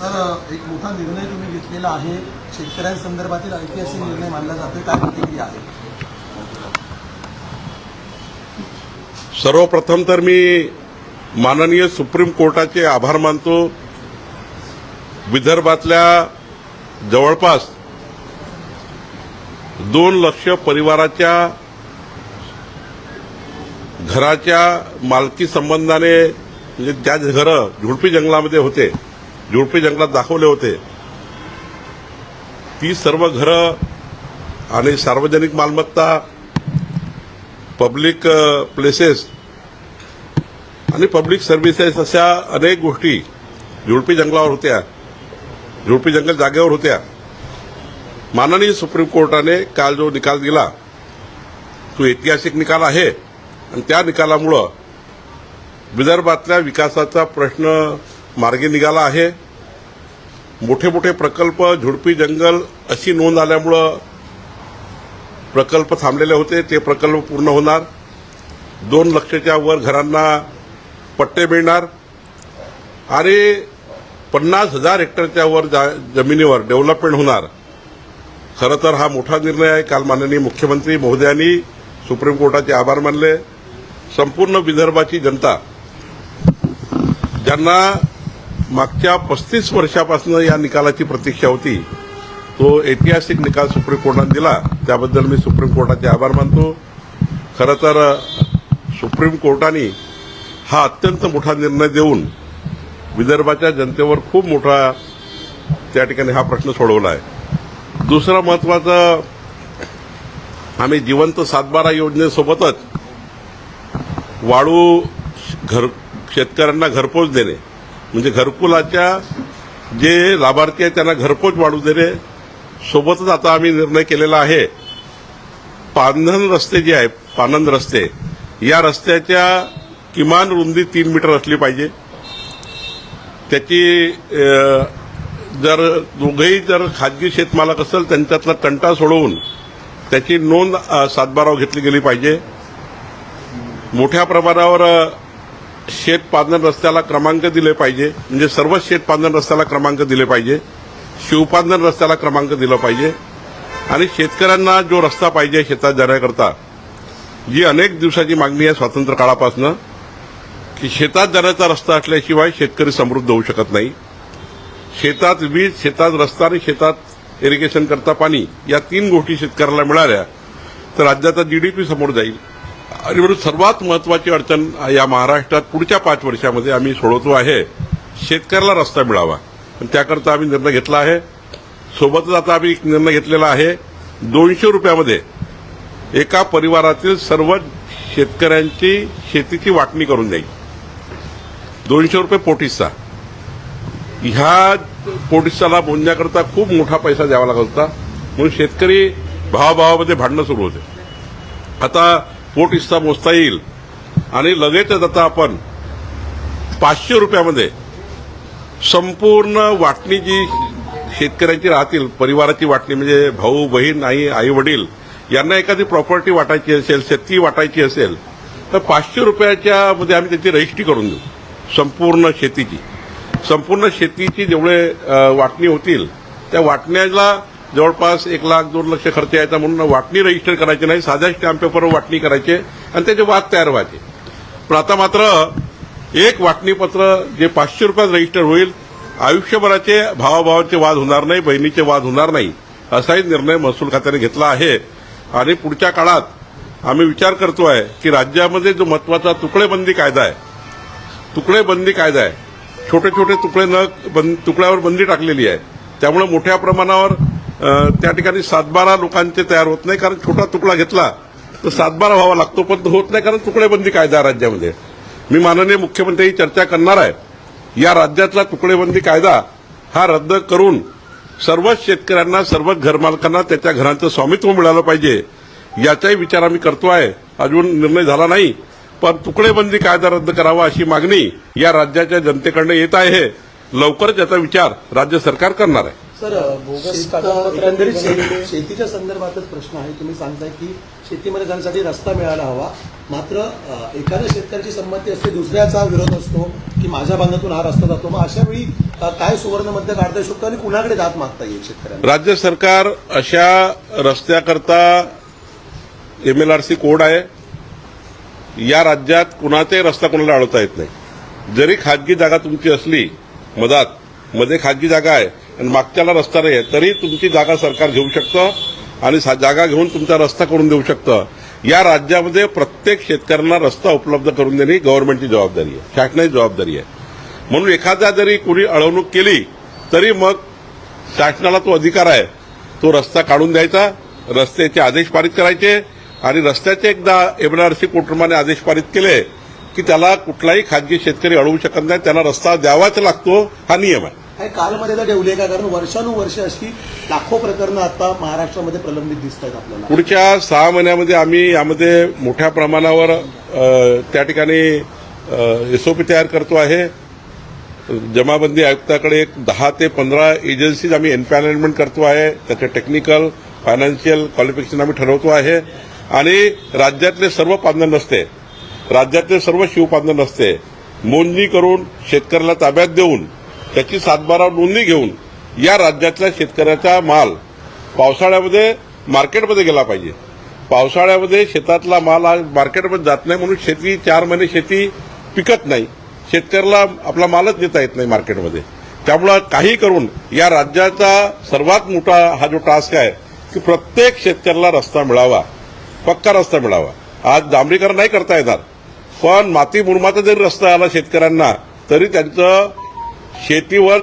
Sir एक मोठा निर्णय तुम्ही घेतलेला आहे. शेतकऱ्यांसंदर्भातील ऐतिहासिक निर्णय मानला जातोय काय प्रतिक्रिया आहे? सर्वप्रथम तर मी माननीय सुप्रीम कोर्टाचे आभार मानतो. विदर्भातल्या जवळपास दोन लक्ष परिवाराच्या घराच्या मालकी संबंधाने म्हणजे त्या घरं झुडपी जंगलामध्ये होते झुडपी जंगलात दाखवले होते. ती सर्व घरं आणि सार्वजनिक मालमत्ता पब्लिक प्लेसेस आणि पब्लिक सर्व्हिसेस अशा अनेक गोष्टी झुडपी जंगलावर होत्या. झुडपी जंगल जागेवर होत्या. माननीय सुप्रीम कोर्टाने काल जो निकाल दिला तो ऐतिहासिक निकाल आहे. आणि त्या निकालामुळं विदर्भातल्या विकासाचा प्रश्न मार्गी निघाला आहे. मोठे मोठे प्रकल्प झुडपी जंगल अशी नोंद आल्यामुळं प्रकल्प थांबलेले होते. ते प्रकल्प पूर्ण होणार. दोन लक्षच्या वर घरांना पट्टे मिळणार. आणि पन्नास हजार हेक्टरच्या वर जा- जमिनीवर डेव्हलपमेंट होणार. खरं तर हा मोठा निर्णय आहे. काल माननीय मुख्यमंत्री महोदयांनी सुप्रीम कोर्टाचे आभार मानले. संपूर्ण विदर्भाची जनता ज्यांना मागच्या पस्तीस वर्षापासून या निकालाची प्रतीक्षा होती. तो ऐतिहासिक निकाल सुप्रीम कोर्टाने दिला. त्याबद्दल मी सुप्रीम कोर्टाचे आभार मानतो. खरं तर सुप्रीम कोर्टाने हा अत्यंत मोठा निर्णय देऊन विदर्भाच्या जनतेवर खूप मोठा त्या ठिकाणी हा प्रश्न सोडवला आहे. दुसरं महत्वाचं आम्ही जिवंत सातबारा योजनेसोबतच वाळू घर शेतकऱ्यांना घरपोच देणे. म्हणजे घरकुलाच्या जे लाभार्थी आहेत त्यांना घरपोच वाढू देणे. सोबतच आता आम्ही निर्णय केलेला आहे. पानन रस्ते जे आहे पानंद रस्ते या रस्त्याच्या किमान रुंदी तीन मीटर असली पाहिजे. त्याची जर दोघेही जर खाजगी शेतमालक असेल त्यांच्यातला तंटा सोडवून त्याची नोंद सातबाराव घेतली गेली पाहिजे. मोठ्या प्रमाणावर शेत पादन रस्त्याला क्रमांक दिले पाहिजे. म्हणजे सर्व शेत पादन रस्त्याला क्रमांक दिले पाहिजे. शिवपादन रस्त्याला क्रमांक दिला पाहिजे. आणि शेतकऱ्यांना जो रस्ता पाहिजे शेतात जाण्याकरता जी अनेक दिवसाची मागणी आहे स्वातंत्र्य काळापासून की शेतात जाण्याचा रस्ता असल्याशिवाय शेतकरी समृद्ध होऊ शकत नाही. शेतात वीज शेतात रस्ता आणि शेतात इरिगेशन करता पाणी या तीन गोष्टी शेतकऱ्याला मिळाल्या तर राज्याचा जीडीपी समोर जाईल. आणि म्हणून सर्वात महत्वाची अडचण या महाराष्ट्रात पुढच्या पाच वर्षामध्ये आम्ही सोडवतो आहे. शेतकऱ्याला रस्ता मिळावा. आणि त्याकरता आम्ही निर्णय घेतला आहे. सोबतच आता आम्ही एक निर्णय घेतलेला आहे. दोनशे रुपयामध्ये एका परिवारातील सर्व शेतकऱ्यांची शेतीची वाटणी करून द्यायची दोनशे रुपये पोटीसचा. ह्या पोटीसाला बोलण्याकरता खूप मोठा पैसा द्यावा लागत होता. म्हणून शेतकरी भावाभावामध्ये भांडणं सुरू होते. आता पोट हिस्सा मोजता येईल. आणि लगेचच आता आपण पाचशे रुपयामध्ये संपूर्ण वाटणी जी शेतकऱ्यांची राहतील परिवाराची वाटणी म्हणजे भाऊ बहीण आई आई वडील यांना एखादी प्रॉपर्टी वाटायची असेल शेती वाटायची असेल तर पाचशे रुपयाच्या मध्ये आम्ही त्याची रजिस्ट्री करून देऊ. संपूर्ण शेतीची. संपूर्ण शेतीची जेवढे वाटणी होतील त्या वाटण्याला जवळपास एक लाख दोन लक्ष खर्च यायचा म्हणून वाटणी रजिस्टर करायची नाही साध्या स्टॅम्प पेपरवर वाटणी करायचे आणि त्याचे वाद तयार व्हायचे. पण आता मात्र एक वाटणीपत्र जे पाचशे रुपयात रजिस्टर होईल आयुष्यभराचे भावाभावाचे वाद होणार नाही बहिणीचे वाद होणार नाही असाही निर्णय महसूल खात्याने घेतला आहे. आणि पुढच्या काळात आम्ही विचार करतो आहे की राज्यामध्ये जो महत्त्वाचा तुकडेबंदी कायदा आहे तुकडेबंदी कायदा आहे छोटे छोटे तुकडे न बंद तुकड्यावर बंदी टाकलेली आहे त्यामुळे मोठ्या प्रमाणावर त्या ठिकाणी सातबारा लोकांचे तयार होत नाही कारण छोटा तुकडा घेतला तर सातबारा व्हावा लागतो पण तो होत नाही कारण तुकडेबंदी कायदा राज्यामध्ये. मी माननीय मुख्यमंत्री चर्चा करणार आहे. या राज्यातला तुकडेबंदी कायदा हा रद्द करून सर्वच शेतकऱ्यांना सर्वच घरमालकांना त्याच्या घरांचं स्वामित्व मिळालं पाहिजे याचाही विचार आम्ही करतो आहे. अजून निर्णय झाला नाही पण तुकडेबंदी कायदा रद्द करावा अशी मागणी या राज्याच्या जनतेकडनं येत आहे. लवकरच याचा विचार राज्य सरकार करणार आहे. सर बोगस एकंदरीत शेती- शेतीच्या संदर्भातच प्रश्न आहे. तुम्ही सांगताय की शेतीमध्ये जाण्यासाठी रस्ता मिळायला हवा. मात्र एखाद्या शेतकऱ्याची संमती असते दुसऱ्याचा विरोध असतो की माझ्या बांधातून हा रस्ता जातो. मग अशा वेळी काय सुवर्ण मध्य काढता येऊ शकतो आणि कुणाकडे दात मागता येईल शेतकऱ्यांना? राज्य सरकार अशा रस्त्याकरता एमएलआरसी कोड आहे. या राज्यात कुणाचाही रस्ता कोणाला अडवता येत नाही. जरी खाजगी जागा तुमची असली मधात मध्ये खाजगी जागा आहे आणि मागच्याला रस्ता नाही आहे तरी तुमची जागा सरकार घेऊ शकतं आणि सा- जागा घेऊन तुमचा रस्ता करून देऊ शकतं. या राज्यामध्ये प्रत्येक शेतकऱ्यांना रस्ता उपलब्ध करून देणे ही गव्हर्नमेंटची जबाबदारी आहे. शासनाची जबाबदारी आहे. म्हणून एखाद्या जरी कुणी अडवणूक केली तरी मग शासनाला तो अधिकार आहे. तो रस्ता काढून द्यायचा रस्त्याचे आदेश पारित करायचे आणि रस्त्याचे एकदा एमएनआरसी कोर्टप्रमाणे आदेश पारित केले की त्याला कुठलाही खाजगी शेतकरी अडवू शकत नाही त्यांना रस्ता द्यावाच लागतो हा नियम आहे. काही कालमर्यादा ठेवली आहे का? कारण वर्षानुवर्ष अशी लाखो प्रकरणं आता महाराष्ट्रामध्ये प्रलंबित दिसत आहेत आपल्याला. पुढच्या सहा महिन्यामध्ये आम्ही यामध्ये मोठ्या प्रमाणावर त्या ठिकाणी एसओपी तयार करतो आहे. जमाबंदी आयुक्ताकडे एक दहा ते पंधरा एजन्सीज आम्ही एम्पॅनलमेंट करतो आहे. त्याचे टेक्निकल फायनान्शियल क्वालिफिकेशन आम्ही ठरवतो आहे. आणि राज्यातले सर्व पांधन नसते राज्यातले सर्व शिवपांधन नसते मोजणी करून शेतकऱ्याला ताब्यात देऊन त्याची सातबारा नोंदणी घेऊन या राज्यातल्या शेतकऱ्याचा माल पावसाळ्यामध्ये मार्केटमध्ये गेला पाहिजे. पावसाळ्यामध्ये शेतातला माल आज मार्केटमध्ये जात नाही म्हणून शेती चार महिने शेती पिकत नाही. शेतकऱ्याला आपला मालच देता येत नाही मार्केटमध्ये. त्यामुळं काही करून या राज्याचा सर्वात मोठा हा जो टास्क आहे की प्रत्येक शेतकऱ्याला रस्ता मिळावा पक्का रस्ता मिळावा. आज डांबरीकरण नाही करता येणार पण माती मुरमाचा जरी रस्ता आला शेतकऱ्यांना तरी त्यांचं शेतीवर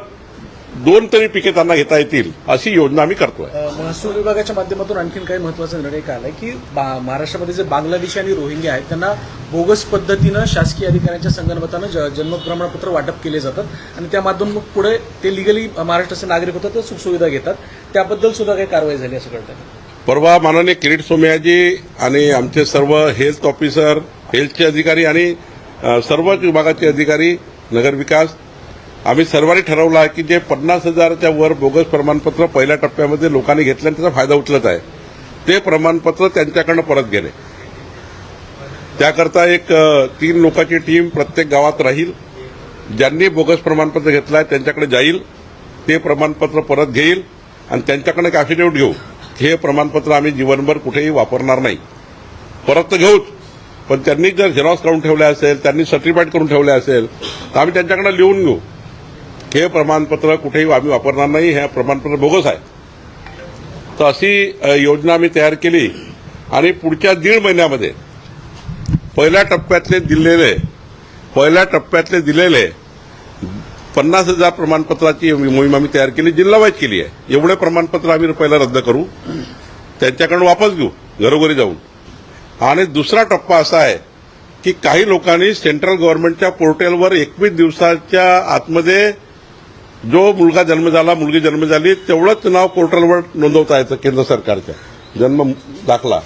दोन तरी पिके त्यांना घेता येतील अशी योजना आम्ही करतोय. महसूल विभागाच्या माध्यमातून आणखीन काही महत्त्वाचा निर्णय काय आलाय की महाराष्ट्रामध्ये जे बांगलादेशी आणि रोहिंग्या आहेत त्यांना बोगस पद्धतीनं शासकीय अधिकाऱ्यांच्या संगणमतानं ज- जन्म प्रमाणपत्र वाटप केले जातात आणि त्या माध्यमातून मग पुढे ते लिगली महाराष्ट्राचे नागरिक होतात तर सुखसुविधा घेतात. त्याबद्दल सुद्धा काही कारवाई झाली असं कळतं परवा माननीय किरीट सोमयाजी आणि आमचे सर्व हेल्थ ऑफिसर हेल्थचे अधिकारी आणि सर्वच विभागाचे अधिकारी नगरविकास आम्ही सर्वांनी ठरवलं आहे की जे पन्नास हजारच्या वर बोगस प्रमाणपत्र पहिल्या टप्प्यामध्ये लोकांनी घेतलं आणि त्याचा फायदा उचलत आहे ते प्रमाणपत्र त्यांच्याकडनं परत गेले त्याकरता एक तीन लोकांची टीम प्रत्येक गावात राहील. ज्यांनी बोगस प्रमाणपत्र घेतलं आहे त्यांच्याकडे जाईल ते प्रमाणपत्र परत घेईल आणि त्यांच्याकडनं एक ॲफिडेव्हिट घेऊ. हे प्रमाणपत्र आम्ही जीवनभर कुठेही वापरणार नाही. परत तर घेऊच पण त्यांनी जर झेरॉक्स काढून ठेवले असेल त्यांनी सर्टिफाईड करून ठेवले असेल तर आम्ही त्यांच्याकडे लिहून घेऊ. हे प्रमाणपत्र कुठेही आम्ही वापरणार नाही हे प्रमाणपत्र बोगस आहे. तर अशी योजना आम्ही तयार केली आणि पुढच्या दीड महिन्यामध्ये पहिल्या टप्प्यातले दिलेले पहिल्या टप्प्यातले दिलेले पन्नास हजार प्रमाणपत्राची मोहीम आम्ही तयार केली जिल्हावाईज केली आहे. एवढे प्रमाणपत्र आम्ही पहिला रद्द करू त्यांच्याकडून वापस घेऊ घरोघरी जाऊन. आणि दुसरा टप्पा असा आहे की काही लोकांनी सेंट्रल गव्हर्नमेंटच्या पोर्टलवर एकवीस दिवसाच्या आतमध्ये जो मुलगा जन्म झाला मुलगी जन्म झाली तेवढंच नाव पोर्टलवर नोंदवता येतं केंद्र सरकारच्या. जन्म दाखला.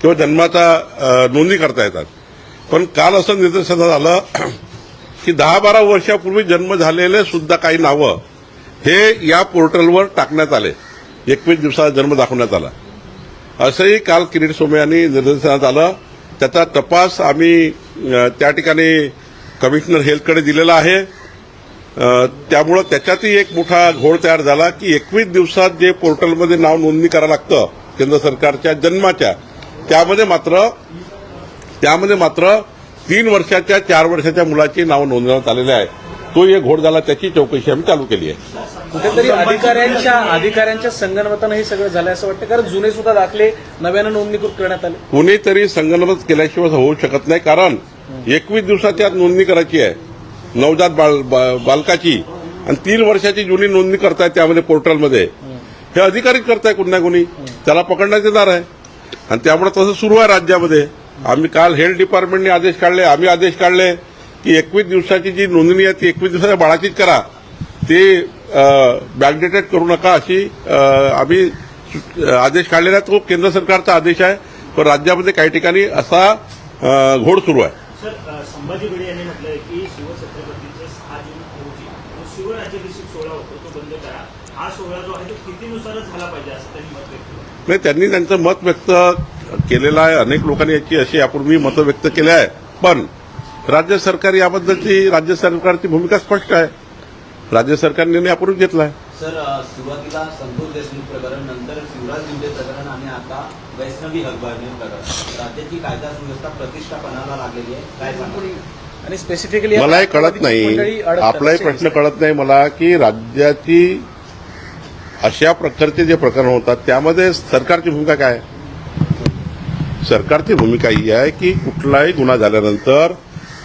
किंवा जन्माचा नोंदणी करता येतात. पण काल असं निदर्शनास आलं की दहा बारा वर्षापूर्वी जन्म झालेले सुद्धा काही नावं हे या पोर्टलवर टाकण्यात आले. एकवीस दिवसाचा जन्म दाखवण्यात आला. असंही काल किरीट सोमे यांनी निदर्शनात आलं. त्याचा तपास आम्ही त्या ठिकाणी कमिशनर हेल्थकडे दिलेला आहे. त्यामुळं त्याच्यातही एक मोठा घोळ तयार झाला की एकवीस दिवसात जे पोर्टलमध्ये नाव नोंदणी करावं लागतं केंद्र सरकारच्या जन्माच्या त्यामध्ये मात्र त्यामध्ये मात्र तीन वर्षाच्या चार वर्षाच्या मुलाची नाव नोंदवण्यात आलेले आहे. तो एक घोळ झाला त्याची चौकशी आम्ही चालू केली आहे. कुठेतरी अधिकाऱ्यांच्या अधिकाऱ्यांच्या संगणमतानं हे सगळं झालं असं वाटतं? कारण जुने सुद्धा दाखले नव्यानं नोंदणीकृत करण्यात आले. कुणीतरी संगणमत केल्याशिवाय होऊ शकत नाही कारण एकवीस दिवसाची आज नोंदणी करायची आहे. नवजात बाल बा- बालकाची आणि तीन वर्षाची जुनी नोंदणी करताय त्यामध्ये पोर्टलमध्ये. हे अधिकारीच करताय कुणी ना कुणी. त्याला पकडण्यात येणार आहे. आणि त्यामुळे तसं सुरू आहे राज्यामध्ये. आम्ही काल हेल्थ डिपार्टमेंटने आदेश काढले. आम्ही आदेश काढले की एकवीस दिवसाची जी नोंदणी आहे ती एकवीस दिवसाच्या बाळाचीच करा. ते बॅकडेटेड करू नका अशी आम्ही आदेश काढलेला आहे. तो केंद्र सरकारचा आदेश आहे. पण राज्यामध्ये काही ठिकाणी असा घोड सुरू आहे सर अ, संभाजी भिडे यांनी म्हटलंय की शिवछत्रपतींचं सहा जून रोजी जो शिवराज्याभिषेक सोहळा होतो तो बंद करा हा सोहळा जो आहे तो तिथीनुसारच झाला पाहिजे असं त्यांनी मत व्यक्त केलं. नाही त्यांनी त्यांचं मत व्यक्त केलेलं आहे. अनेक लोकांनी याची अशी यापूर्वी मतं व्यक्त केली आहे पण राज्य सरकार याबद्दलची राज्य सरकारची भूमिका स्पष्ट आहे. राज्य सरकारने यापूर्वी घेतला आहे. सर सुरुवातीला संतोष देशमुख प्रकरण नंतर शिवराज दिंडे प्रकरण आणि आता वैष्णवी हकबर्णी प्रकरण. राज्याची कायदा सुव्यवस्था प्रतिष्ठापनाला लागलेली आहे. काय सांगा आणि स्पेसिफिकली मला हे कळत नाही. आपलाही प्रश्न कळत नाही मला की राज्याची अशा प्रकारचे जे प्रकरण होतात त्यामध्ये सरकारची भूमिका काय सरकारची भूमिका ही आहे की कुठलाही गुन्हा झाल्यानंतर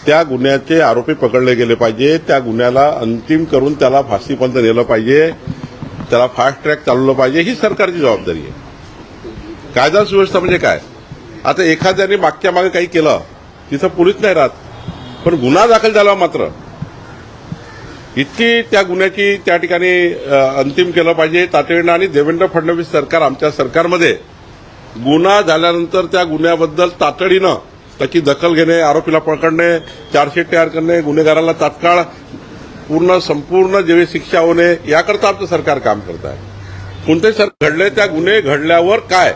त्या गुन्ह्याचे आरोपी पकडले गेले पाहिजे त्या गुन्ह्याला अंतिम करून त्याला फाशीपर्यंत नेलं पाहिजे त्याला फास्ट ट्रॅक चालवलं पाहिजे ही सरकारची जबाबदारी आहे. कायदा सुव्यवस्था म्हणजे काय? आता एखाद्याने मागच्या मागे काही केलं तिथं पोलीस नाही राहत पण गुन्हा दाखल झाला मात्र इतकी त्या गुन्ह्याची त्या ठिकाणी अंतिम केलं पाहिजे. तातडीनं आणि देवेंद्र फडणवीस सरकार आमच्या सरकारमध्ये गुन्हा झाल्यानंतर त्या गुन्ह्याबद्दल तातडीनं त्याची दखल घेणे आरोपीला पकडणे चार्जशीट तयार करणे गुन्हेगाराला तात्काळ पूर्ण संपूर्ण जेवी शिक्षा होणे याकरता आमचं सरकार काम करत आहे. कोणते सर घडले त्या गुन्हे घडल्यावर काय?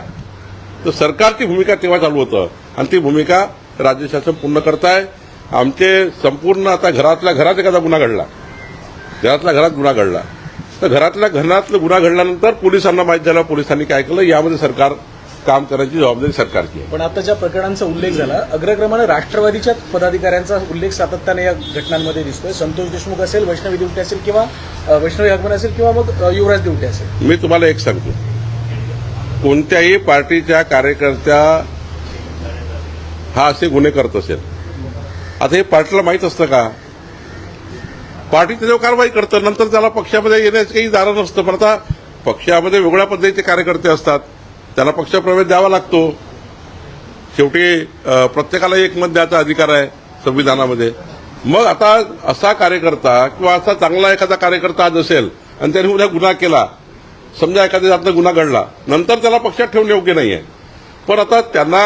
तर सरकारची भूमिका तेव्हा चालू होतं. आणि ती भूमिका राज्य शासन पूर्ण आहे. आमचे संपूर्ण आता घरातल्या घरात एखादा गुन्हा घडला. घरातल्या घरात गुन्हा घडला. तर घरातल्या घरातला गुन्हा घडल्यानंतर पोलिसांना माहीत झालं पोलिसांनी काय केलं यामध्ये सरकार काम करण्याची जबाबदारी सरकारची आहे. पण आता ज्या प्रकरणांचा उल्लेख झाला अग्रक्रमानं राष्ट्रवादीच्या पदाधिकाऱ्यांचा उल्लेख सातत्याने या घटनांमध्ये दिसतोय. संतोष देशमुख असेल वैष्णवी दिवटे असेल किंवा वैष्णवी हकमन असेल किंवा मग युवराज दिवटे असेल. मी तुम्हाला एक सांगतो. कोणत्याही पार्टीच्या कार्यकर्त्या हा असे गुन्हे करत असेल. आता हे पार्टीला माहीत असतं का? पार्टी त्याच्यावर कारवाई करतं नंतर त्याला पक्षामध्ये येण्याचं काही दारं नसतं. पण आता पक्षामध्ये वेगळ्या पद्धतीचे कार्यकर्ते असतात. त्याला पक्षप्रवेश द्यावा लागतो. शेवटी प्रत्येकाला एक मत द्यायचा अधिकार आहे संविधानामध्ये. मग आता असा कार्यकर्ता किंवा असा चांगला एखादा कार्यकर्ता आज असेल आणि त्याने उद्या गुन्हा केला समजा एखाद्या जातनं गुन्हा घडला नंतर त्याला पक्षात ठेवणे योग्य नाही आहे पण आता त्यांना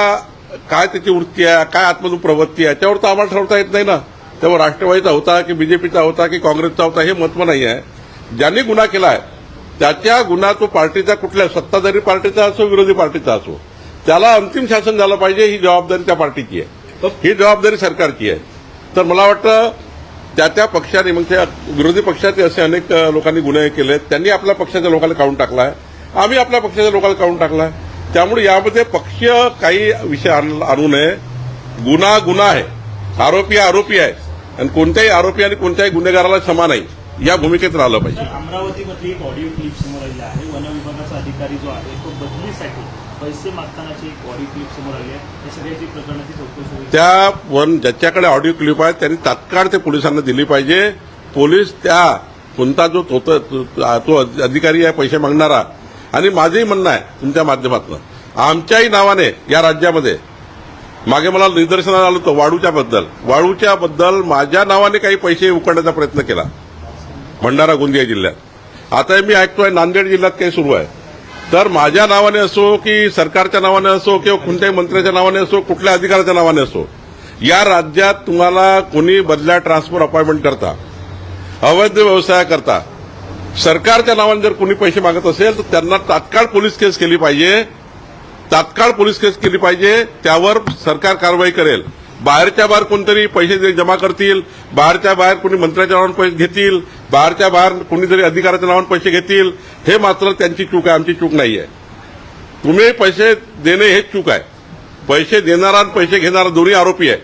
काय त्याची वृत्ती आहे काय आत्मधून प्रवृत्ती आहे त्यावर तर आम्हाला ठरवता येत नाही ना. तेव्हा राष्ट्रवादीचा होता की बीजेपीचा होता की काँग्रेसचा होता हे महत्त्व नाही आहे ज्यांनी गुन्हा केला आहे त्याच्या गुन्हा तो पार्टीचा कुठल्या सत्ताधारी पार्टीचा असो विरोधी पार्टीचा असो त्याला अंतिम शासन झालं पाहिजे ही जबाबदारी त्या पार्टीची आहे. ही जबाबदारी सरकारची आहे. तर मला वाटतं त्या त्या पक्षाने मग त्या विरोधी पक्षाचे असे अनेक लोकांनी गुन्हे केले त्यांनी आपल्या पक्षाच्या लोकांना काढून टाकला आहे आम्ही आपल्या पक्षाच्या लोकांना काढून टाकला आहे त्यामुळे यामध्ये पक्ष काही विषय आण- आणू नये. गुन्हा गुन्हा आहे. आरोपी आरोपी आहे आणि कोणत्याही आरोपी आणि कोणत्याही गुन्हेगाराला क्षमा नाही. या भूमिकेत राहिलं पाहिजे. तर अमरावतीमधली एक ऑडिओ क्लिप समोर आलेली आहे. वन विभागाचा अधिकारी जो आहे तो बदलीसाठी पैसे मागतानाची एक ऑडिओ क्लिप समोर आली आहे. या सगळ्याची प्रकरणाची चौकशी त्या वन ज्याच्याकडे ऑडिओ क्लिप आहे त्यांनी तात्काळ ते पोलिसांना दिली पाहिजे. पोलीस त्या कोणता जो तो तो अधिकारी आहे पैसे मागणारा. आणि माझंही म्हणणं आहे तुमच्या माध्यमातून. आमच्याही नावाने या राज्यामध्ये मागे मला निदर्शनाला आलं होतं वाळूच्या बद्दल वाळूच्या बद्दल माझ्या नावाने काही पैसे उकडण्याचा प्रयत्न केला. भंडारा गोंदिया जिल्ह्यात. आता मी ऐकतोय नांदेड जिल्ह्यात काही सुरू आहे. तर माझ्या नावाने असो की सरकारच्या नावाने असो किंवा कोणत्याही मंत्र्याच्या नावाने असो कुठल्या अधिकाऱ्याच्या नावाने असो या राज्यात तुम्हाला कोणी बदल्या ट्रान्सफर अपॉइंटमेंट करता अवैध व्यवसाय करता सरकारच्या नावाने जर कोणी पैसे मागत असेल तर त्यांना तात्काळ पोलीस केस केली पाहिजे. तात्काळ पोलीस केस केली पाहिजे त्यावर सरकार कारवाई करेल. बाहेरच्या बाहेर कोणतरी पैसे जमा करतील बाहेरच्या बाहेर कोणी मंत्र्याच्या नावाने पैसे घेतील बाहेरच्या बाहेर कोणीतरी अधिकाऱ्याच्या नावाने पैसे घेतील हे मात्र त्यांची चूक आहे आमची चूक नाही आहे तुम्ही पैसे देणे हे चूक आहे. पैसे देणारा आणि पैसे घेणारा दोन्ही आरोपी आहे.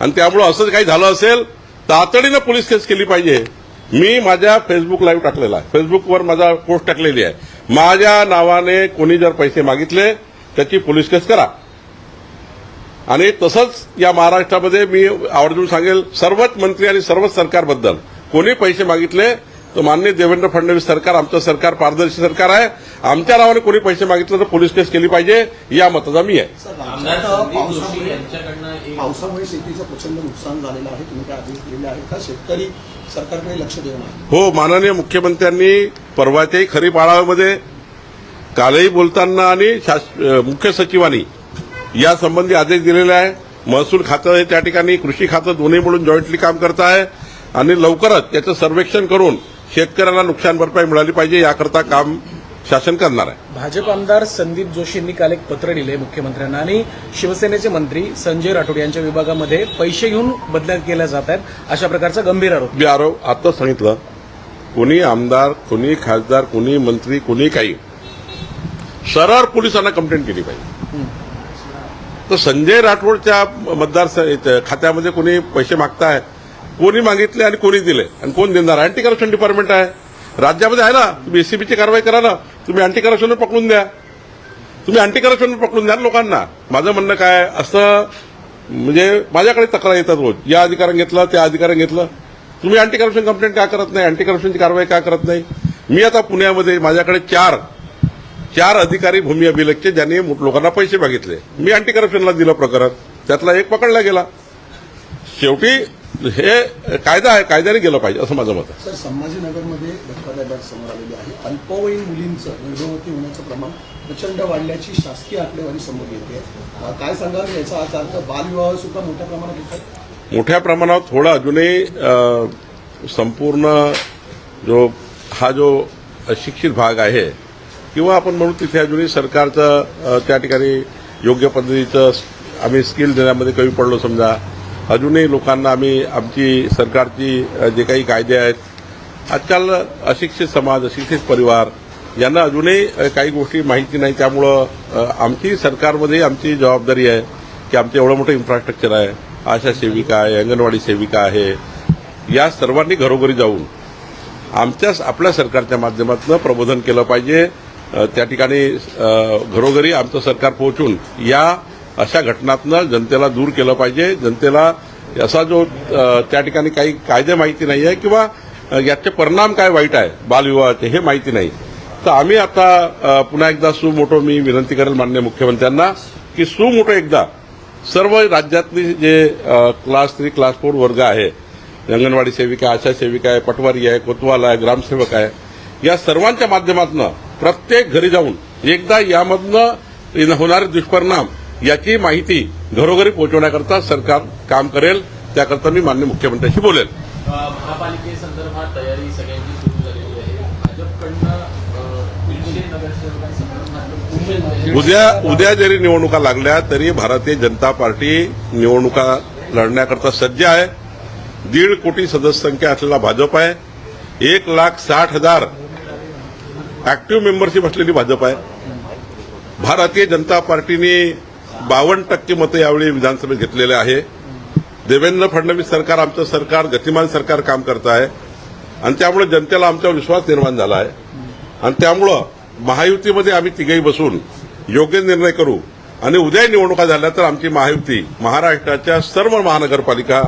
आणि त्यामुळं असं काही झालं असेल तातडीनं पोलीस केस केली पाहिजे. मी माझ्या फेसबुक लाईव्ह टाकलेला आहे. फेसबुकवर माझा पोस्ट टाकलेली आहे. माझ्या नावाने कोणी जर पैसे मागितले त्याची पोलीस केस करा. आणि तसंच या महाराष्ट्रामध्ये मी आवर्जून सांगेल सर्वच मंत्री आणि सर्वच सरकारबद्दल कोणी पैसे मागितले तर मान्य देवेंद्र फडणवीस सरकार आमचं सरकार पारदर्शी सरकार आहे. आमच्या नावाने कोणी पैसे मागितले तर पोलीस केस केली पाहिजे या मताचा मी आहे. पावसामुळे शेतीचं प्रचंड नुकसान झालेलं आहे तुम्ही काय आदेश दिलेले आहेत का शेतकरी सरकारकडे लक्ष देऊन हो माननीय मुख्यमंत्र्यांनी परवाच्याही खरीप आढाव्यामध्ये कालही बोलताना आणि मुख्य सचिवांनी यासंबंधी आदेश दिलेले आहे. महसूल खातं हे त्या ठिकाणी कृषी खातं दोन्ही मिळून जॉईंटली काम करत आहे आणि लवकरच त्याचं सर्वेक्षण करून शेतकऱ्यांना नुकसान भरपाई मिळाली पाहिजे याकरता काम शासन करणार आहे. भाजप आमदार संदीप जोशींनी काल एक पत्र लिहिले मुख्यमंत्र्यांना आणि शिवसेनेचे मंत्री संजय राठोड यांच्या विभागामध्ये पैसे घेऊन बदल्या केल्या जात आहेत अशा प्रकारचा गंभीर आरोप. मी आरोप आता सांगितलं कोणी आमदार कोणी खासदार कोणी मंत्री कोणी काही सरळ पोलिसांना कंप्लेंट केली पाहिजे. तर संजय राठोडच्या मतदार खात्यामध्ये कोणी पैसे मागताय कोणी मागितले आणि कोणी दिले? आणि कोण देणार? अँटी करप्शन डिपार्टमेंट आहे. राज्यामध्ये आहे ना तुम्ही एसीबीची कारवाई करा ना तुम्ही अँटी करप्शन पकडून द्या. तुम्ही अँटी करप्शन पकडून द्या लोकांना. माझं म्हणणं काय असं म्हणजे माझ्याकडे तक्रार येतात रोज. या अधिकाऱ्याने घेतलं त्या अधिकाऱ्याने घेतलं. तुम्ही अँटी करप्शन कंप्लेंट का करत नाही? अँटी करप्शनची कारवाई का करत नाही? मी आता पुण्यामध्ये माझ्याकडे चार चार अधिकारी भूमी अभिलेखचे ज्यांनी मोठ- लोकांना पैसे मागितले. मी अँटी करप्शनला दिलं प्रकरण. त्यातला एक पकडला गेला. शेवटी हे कायदा आहे कायद्याने गेलं पाहिजे असं माझं मत आहे. सर संभाजीनगरमध्ये धक्कादायक बाब समोर आलेली आहे. अल्पवयीन मुलींचं गर्भवती होण्याचं प्रमाण प्रचंड वाढल्याची शासकीय आकडेवारी समोर येते. काय सांगाल याचा अर्थ अर्थ बालविवाह सुद्धा मोठ्या प्रमाणात होतात मोठ्या प्रमाणात थोडं अजूनही संपूर्ण जो हा जो अशिक्षित भाग आहे किंवा आपण म्हणू तिथे अजूनही सरकारचं त्या ठिकाणी योग्य पद्धतीचं आम्ही स्किल देण्यामध्ये कमी पडलो समजा. अजूनही लोकांना आम्ही आमची सरकारची जे काही कायदे आहेत आजकाल अशिक्षित समाज अशिक्षित परिवार यांना अजूनही काही गोष्टी माहिती नाही. त्यामुळं आमची सरकारमध्ये आमची जबाबदारी आहे की आमचं एवढं मोठं इन्फ्रास्ट्रक्चर आहे. आशा सेविका आहे अंगणवाडी सेविका आहे. या सर्वांनी घरोघरी जाऊन आमच्या आपल्या सरकारच्या माध्यमातून प्रबोधन केलं पाहिजे. त्या ठिकाणी घरोघरी आमचं सरकार पोहोचून या अशा घटनातनं जनतेला दूर केलं पाहिजे. जनतेला असा जो त्या ठिकाणी काही कायदे माहिती नाही आहे किंवा याचे परिणाम काय वाईट आहे बालविवाहाचे हे माहिती नाही. तर आम्ही आता पुन्हा एकदा सुमोठो मी विनंती करेल मान्य मुख्यमंत्र्यांना की सुमोठो एकदा सर्व राज्यातली जे क्लास थ्री क्लास फोर वर्ग आहे अंगणवाडी सेविका आशा सेविका आहे पटवारी आहे कोतवाल आहे ग्रामसेवक आहे या सर्वांच्या माध्यमातून प्रत्येक घरी जाऊन एकदा यामधनं होणारे दुष्परिणाम याची माहिती घरोघरी पोहोचवण्याकरता सरकार काम करेल. त्याकरता मी मान्य मुख्यमंत्र्यांशी बोलेल. महापालिकेसंदर्भात तयारी सगळ्यांची सुरू झालेली आहे. भाजपकडनं उद्या उद्या जरी निवडणुका लागल्या तरी भारतीय जनता पार्टी निवडणुका लढण्याकरता सज्ज आहे. दीड कोटी सदस्य संख्या असलेला भाजप आहे. एक लाख साठ हजार ऍक्टिव्ह मेंबरशिप असलेली भाजप आहे. भारतीय जनता पार्टीने बावन्न टक्के मतं यावेळी विधानसभेत घेतलेले आहे. देवेंद्र फडणवीस सरकार आमचं सरकार गतिमान सरकार काम करत आहे. आणि त्यामुळे जनतेला आमच्यावर विश्वास निर्माण झाला आहे. आणि त्यामुळं महायुतीमध्ये आम्ही तिघही बसून योग्य निर्णय करू. आणि उद्या निवडणुका झाल्या तर आमची महायुती महाराष्ट्राच्या सर्व महानगरपालिका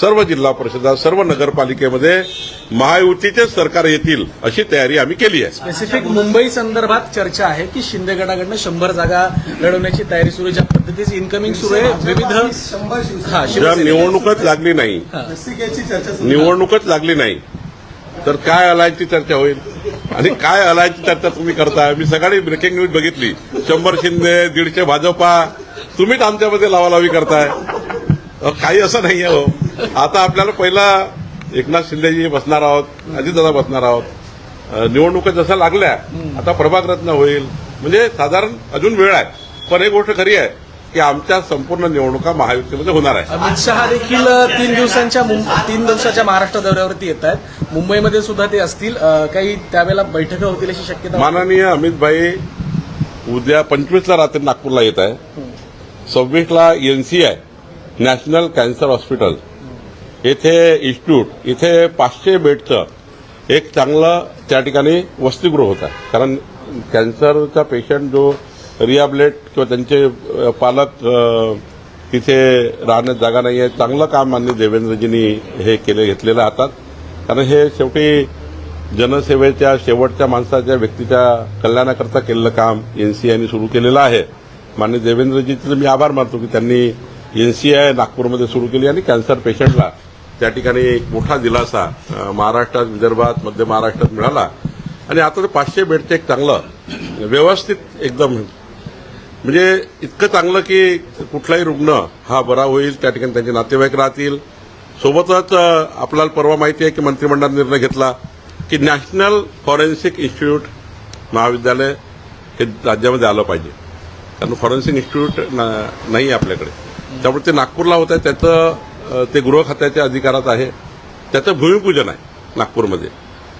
सर्व जिल्हा परिषदा सर्व नगरपालिकेमध्ये महायुतीचे सरकार येतील अशी तयारी आम्ही केली आहे. स्पेसिफिक मुंबई संदर्भात चर्चा आहे की शिंदे गटाकडनं शंभर जागा लढवण्याची तयारी सुरू ज्या पद्धतीची इन्कमिंग सुरू आहे विविध हा, निवडणूकच लागली नाही. निवडणूकच लागली नाही. तर काय अलायची चर्चा होईल? आणि काय अलायची चर्चा तुम्ही करताय? मी सकाळी ब्रेकिंग न्यूज बघितली. शंभर शिंदे दीडशे भाजपा तुम्हीच आमच्यामध्ये लावालावी करताय. काही असं नाहीये हो. आता आपल्याला पहिला एकनाथ शिंदेजी बसणार आहोत अजितदादा बसणार आहोत. निवडणुका जसं लागल्या आता प्रभाग रत्न होईल. म्हणजे साधारण अजून वेळ आहे. पण एक गोष्ट खरी आहे. की आमच्या संपूर्ण निवडणुका महायुतीमध्ये होणार आहे अमित शहा देखील तीन दिवसांच्या तीन दिवसाच्या महाराष्ट्र दौऱ्यावरती येत आहेत. मुंबईमध्ये सुद्धा ते असतील. काही त्यावेळेला बैठका होतील अशी शक्यता माननीय अमित भाई उद्या पंचवीसला रात्री नागपूरला येत आहे सव्वीसला एनसीआय नॅशनल कॅन्सर हॉस्पिटल. येथे इन्स्टिट्यूट इथे पाचशे बेडचं एक चांगलं त्या ठिकाणी वसतिगृह होतं. कारण कॅन्सरचा पेशंट जो रिअबलेट किंवा त्यांचे पालक तिथे राहण्यात जागा नाही आहे. चांगलं काम मान्य देवेंद्रजींनी हे केले घेतलेलं हातात. कारण हे शेवटी जनसेवेच्या शेवटच्या माणसाच्या व्यक्तीच्या कल्याणाकरता केलेलं काम एन सी आयने सुरू केलेलं आहे. मान्य देवेंद्रजीचे मी आभार मानतो की त्यांनी एन सी आय नागपूरमध्ये सुरू केली आणि कॅन्सर पेशंटला त्या ठिकाणी एक मोठा दिलासा महाराष्ट्रात विदर्भात मध्य महाराष्ट्रात मिळाला. आणि आता ते पाचशे बेडचं एक चांगलं व्यवस्थित एकदम म्हणजे इतकं चांगलं की कुठलाही रुग्ण हा बरा होईल त्या ठिकाणी त्यांचे नातेवाईक राहतील. सोबतच आपल्याला परवा माहिती आहे की मंत्रिमंडळात निर्णय घेतला की नॅशनल फॉरेन्सिक इन्स्टिट्यूट महाविद्यालय हे राज्यामध्ये आलं पाहिजे. कारण फॉरेन्सिक इन्स्टिट्यूट ना- नाही आहे आपल्याकडे. त्यामुळे ते नागपूरला होत आहे त्याचं ते गृह खात्याच्या अधिकारात आहे. त्याचं भूमिपूजन आहे नागपूरमध्ये.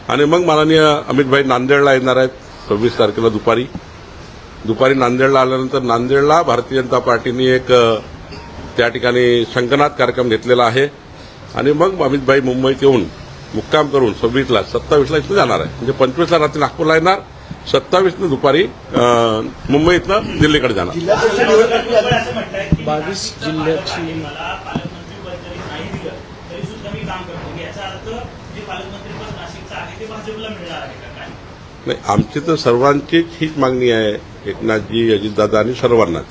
आणि मग माननीय अमितभाई नांदेडला येणार आहेत सव्वीस तारखेला दुपारी. दुपारी नांदेडला आल्यानंतर नांदेडला भारतीय जनता पार्टीने एक त्या ठिकाणी शंकनाथ कार्यक्रम घेतलेला आहे. आणि मग अमितभाई मुंबईत येऊन मुक्काम करून सव्वीसला सत्तावीसला इथं जाणार आहे. म्हणजे पंचवीसला रात्री नागपूरला येणार सत्तावीसनं दुपारी मुंबईतनं दिल्लीकडे जाणार. बावीस जिल्ह्याची- नाही आमची तर सर्वांचीच हीच मागणी आहे. एकनाथजी अजितदादा आणि सर्वांनाच.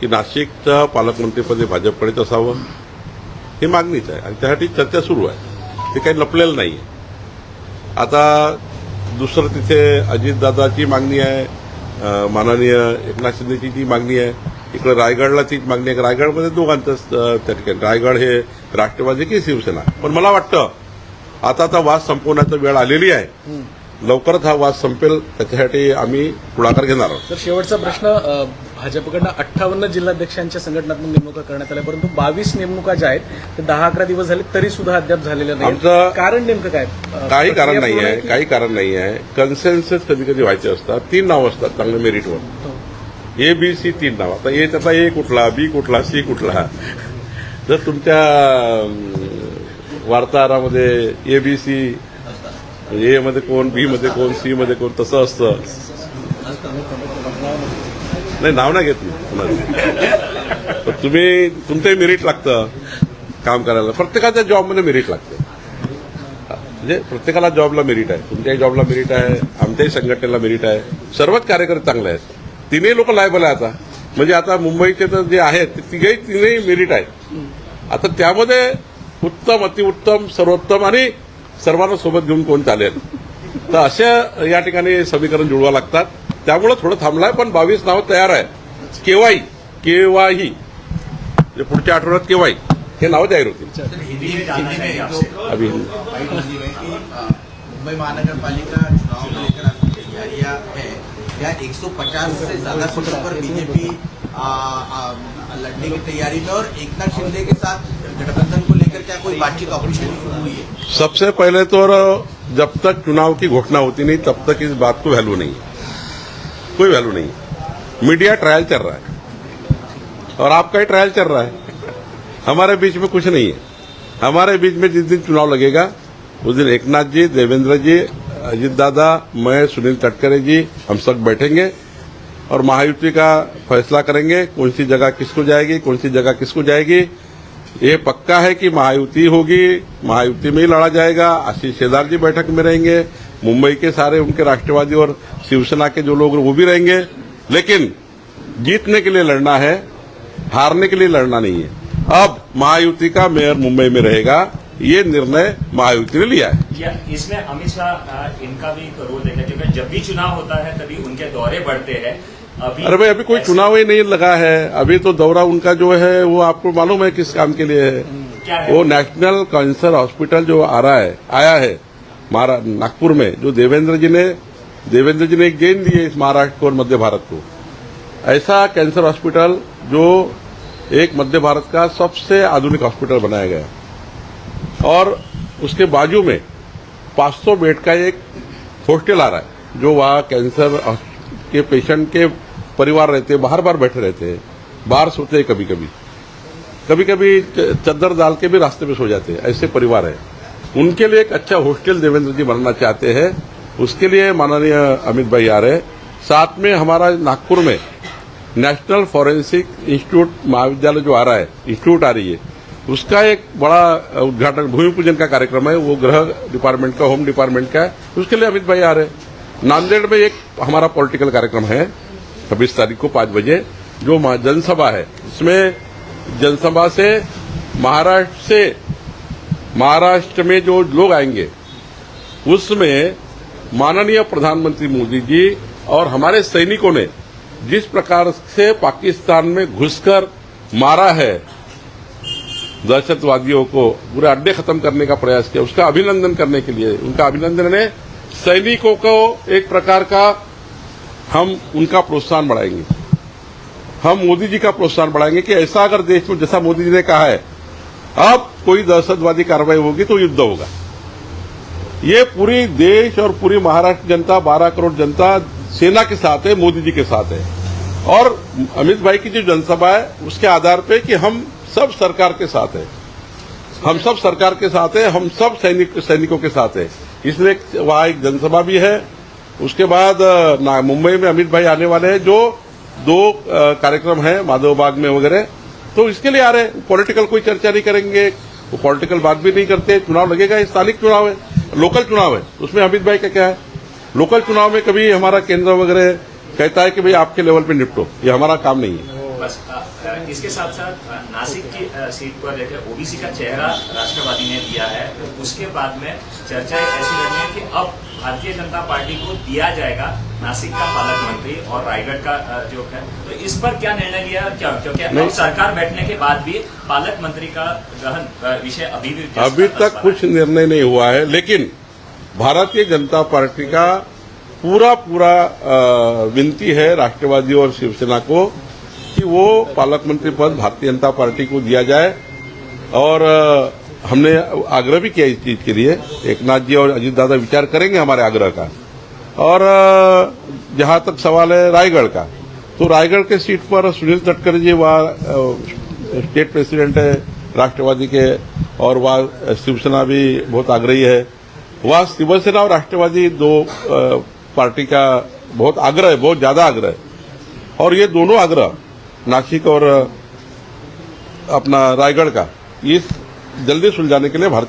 की नाशिकचं पालकमंत्रीपद भाजपकडेच असावं ही मागणीच आहे. आणि त्यासाठी चर्चा सुरू आहे. ते काही लपलेलं नाही आता दुसरं तिथे अजितदादाची मागणी आहे माननीय एकनाथ शिंदेची जी मागणी आहे. इकडे रायगडला तीच मागणी आहे. रायगडमध्ये दोघांचंच त्या ठिकाणी. रायगड हे राष्ट्रवादी की शिवसेना? पण मला वाटतं आता आता वाद संपवण्याची वेळ आलेली आहे. लवकरच हा वाद संपेल त्याच्यासाठी आम्ही पुढाकार घेणार आहोत. तर शेवटचा प्रश्न भाजपकडनं अठ्ठावन्न जिल्हाध्यक्षांच्या संघटनात्मक नेमणुका करण्यात आल्या परंतु बावीस नेमणुका ज्या आहेत ते दहा अकरा दिवस झाले तरी सुद्धा अद्याप झालेल्या नाही आमचं- कारण नेमकं काय? काही कारण नाही आहे काही कारण नाही आहे कन्सेन्सस कधी कधी व्हायचे असतात तीन नाव असतात चांगले मेरिटवर ए बी सी तीन नाव. आता ए त्याचा ए कुठला बी कुठला सी कुठला? जर तुमच्या वार्ताहरामध्ये ए बी सी म्हणजे ए मध्ये कोण बी मध्ये कोण सी मध्ये कोण तसं असतं. नाही नाव नाही घेत मी कुणाचं. पण तुम्ही तुमचंही मेरिट लागतं काम करायला. प्रत्येकाच्या जॉबमध्ये मेरिट लागतं. म्हणजे प्रत्येकाला जॉबला मेरिट आहे. तुमच्याही जॉबला मेरिट आहे. आमच्याही संघटनेला मेरिट आहे. सर्वच कार्यकर्ते चांगले आहेत. तिन्ही लोक लायबल आहे आता. म्हणजे आता मुंबईचे तर जे आहेत ते तिघेही तिन्ही मेरिट आहेत. आता त्यामध्ये उत्तम अतिउत्तम सर्वोत्तम आणि सर्वांना सोबत घेऊन कोण चालेल? तर अशा या ठिकाणी समीकरण जुळवा लागतात. त्यामुळे थोडं थांबलाय पण बावीस नावं तयार आहे केवाई केव्हाही म्हणजे पुढच्या आठवड्यात केव्हाही हे नावं जाहीर होतील. हिंदी मुंबई चुनाव को लेकर आपकी तैयारियां 150 से ज्यादा सीटों पर बीजेपी लड़ने की तैयारी में और एकनाथ शिंदे के साथ गठबंधन को लेकर क्या कोई बातचीत शुरू हुई है? सबसे पहले तो जब तक चुनाव की घोषणा होती नहीं, तब तक इस बात को वैल्यू नहीं है। कोई वैल्यू नहीं है। मीडिया ट्रायल चल रहा है। और आपका ही ट्रायल चल रहा है। हमारे बीच में कुछ नहीं है। हमारे बीच में जिस दिन चुनाव लगेगा, उस दिन एकनाथ जी, देवेंद्र जी, अजित दादा, मैं, सुनील तटकरे जी, हम सब बैठेंगे। और महायुति का फैसला करेंगे, कौन सी जगह किसको जाएगी, कौन सी जगह किसको जाएगी। ये पक्का है कि महायुति होगी, महायुति में ही लड़ा जाएगा। आशीष शेदार जी बैठक में रहेंगे, मुंबई के सारे उनके राष्ट्रवादी और शिवसेना के जो लोग, वो भी रहेंगे। लेकिन जीतने के लिए लड़ना है, हारने के लिए लड़ना नहीं है। अब महायुति का मेयर मुंबई में रहेगा, ये निर्णय महायुति ने लिया है। इसमें अमित शाह इनका भी रोल देखा, क्योंकि जब भी चुनाव होता है, तभी उनके दौरे बढ़ते हैं। अभी अरे भाई अभी कोई चुनाव ही नहीं लगा है। अभी तो दौरा उनका जो है वो आपको मालूम है किस काम के लिए है। क्या है? वो नेशनल कैंसर हॉस्पिटल जो आ रहा है आया है नागपुर में जो देवेंद्र जी ने देवेंद्र जी ने एक गेंद दी है इस महाराष्ट्र को और मध्य भारत को। ऐसा कैंसर हॉस्पिटल जो एक मध्य भारत का सबसे आधुनिक हॉस्पिटल बनाया गया और उसके बाजू में 500 बेड का एक हॉस्टल आ रहा है जो वहाँ कैंसर के पेशेंट के परिवार रहते हैं बाहर बाहर बैठे रहते हैं बाहर सोते हैं कभी कभी कभी कभी चद्दर डाल के भी रास्ते में सो जाते हैं। ऐसे परिवार है। उनके लिए एक अच्छा हॉस्टल देवेंद्र जी बनाना चाहते हैं। उसके लिए माननीय अमित भाई आ रहे साथ में हमारा नागपुर में नेशनल फॉरेंसिक इंस्टीट्यूट महाविद्यालय जो आ रहा है, इंस्टीट्यूट आ रही है, उसका एक बड़ा उद्घाटन, भूमि पूजन का कार्यक्रम है। वो गृह डिपार्टमेंट का, होम डिपार्टमेंट का है। उसके लिए अमित भाई आ रहे हैं। नांदेड़ में एक हमारा पॉलिटिकल कार्यक्रम है। छब्बीस तारीख को पाँच बजे, जो जनसभा है। इसमें जनसभा से महाराष्ट्र से, महाराष्ट्र में जो लोग आएँगे, उसमें माननीय प्रधानमंत्री मोदी जी और हमारे सैनिकों ने जिस प्रकार से पाकिस्तान में घुसकर मारा है, दहशतवादियों को पूरे अड्डे खत्म करने का प्रयास किया, उसका अभिनंदन करने के लिए, उनका अभिनंदन है। सैनिकों को एक प्रकार का हम उनका प्रोत्साहन बढ़ाएँगे। हम मोदी जी का प्रोत्साहन बढ़ाएँगे कि ऐसा अगर देश में, जैसा मोदी जी ने कहा है, अब कोई दहशतवादी कार्रवाई होगी तो युद्ध होगा। ये पूरी देश और पूरी महाराष्ट्र जनता 12 करोड़ जनता, सेना के साथ है, मोदी जी के साथ है। और अमित भाई की जो जनसभा है, उसके आधार पे कि हम सब सरकार के साथ है। हम सब सरकार के साथ है, हम सब सैनिक, सैनिकों के साथ है। इसलिए वहाँ एक जनसभा भी है उसके बाद मुंबई में अमित भाई आने वाले हैं जो दो कार्यक्रम है माधव बाग में वगैरह। तो इसके लिए आ रहे हैं। पॉलिटिकल कोई चर्चा नहीं करेंगे। वो पॉलिटिकल बात भी नहीं करते। चुनाव लगेगा ये स्थानिक चुनाव है लोकल चुनाव है। उसमें अमित भाई का क्या है? लोकल चुनाव में कभी हमारा केंद्र वगैरह कहता है कि भाई आपके लेवल पे निपटो। ये हमारा काम नहीं है। बस अ, अ, इसके साथ साथ नासिक की सीट पर लेकर ओबीसी का चेहरा राष्ट्रवादी ने दिया है। तो उसके बाद में चर्चाएँ ऐसी है कि अब भारतीय जनता पार्टी को दिया जाएगा नासिक का पालक मंत्री और रायगढ़ का जो है। तो इस पर क्या निर्णय लिया क्या क्योंकि अब सरकार बैठने के बाद भी पालक मंत्री का गहन विषय अभी भी अभी तक कुछ निर्णय नहीं हुआ है लेकिन भारतीय जनता पार्टी का पूरा पूरा विनती है राष्ट्रवादी और शिवसेना को कि वो पालक मंत्री पद भारतीय जनता पार्टी को दिया जाए और हमने आग्रह भी किया इस चीज़ के लिए। एक नाथ जी और अजीत दादा विचार करेंगे हमारे आग्रह का। और जहाँ तक सवाल है रायगढ़ का। तो रायगढ़ के सीट पर सुनील तटकरे जी, वहाँ स्टेट प्रेसिडेंट है, राष्ट्रवादी के, और वहाँ शिवसेना भी बहुत आग्रही है। वहाँ शिवसेना और राष्ट्रवादी दो पार्टी का बहुत आग्रह है, बहुत ज़्यादा आग्रह है। और ये दोनों आग्रह नासिक और अपना रायगढ़ का इस जल्दी सुलझाने के लिए भारतीय